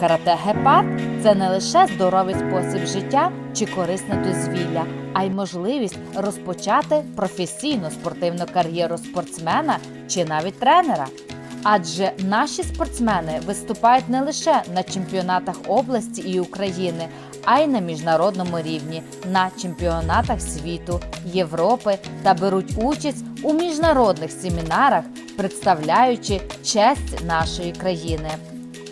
Карате гепард це не лише здоровий спосіб життя чи корисне дозвілля, а й можливість розпочати професійну спортивну кар'єру спортсмена чи навіть тренера. Адже наші спортсмени виступають не лише на чемпіонатах області і України, а й на міжнародному рівні, на чемпіонатах світу, Європи та беруть участь у міжнародних семінарах, представляючи честь нашої країни.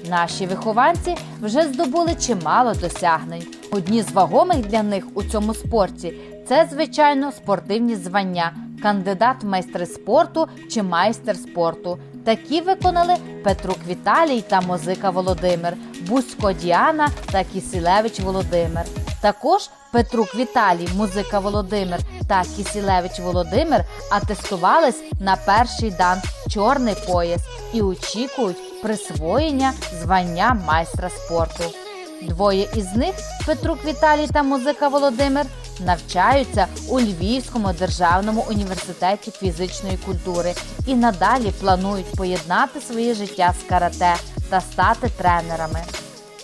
Наші вихованці вже здобули чимало досягнень. Одні з вагомих для них у цьому спорті це, звичайно, спортивні звання, кандидат в майстри спорту чи майстер спорту. Такі виконали Петрук Віталій та Мозика Володимир, Бузько Діана та Кісілевич Володимир. Також Петрук Віталій, Музика Володимир та Кісілевич Володимир атестувались на перший дан чорний пояс і очікують присвоєння звання майстра спорту. Двоє із них Петрук Віталій та Музика Володимир навчаються у Львівському державному університеті фізичної культури і надалі планують поєднати своє життя з карате та стати тренерами.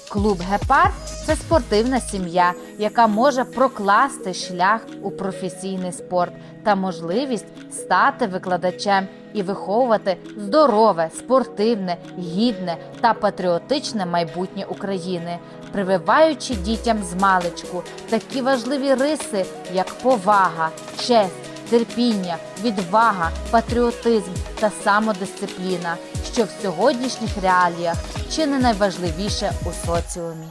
Клуб Гепард це спортивна сім'я, яка може прокласти шлях у професійний спорт та можливість стати викладачем і виховувати здорове, спортивне, гідне та патріотичне майбутнє України, прививаючи дітям з маличку такі важливі риси, як повага, честь, терпіння, відвага, патріотизм та самодисципліна, що в сьогоднішніх реаліях чи не найважливіше у соціумі.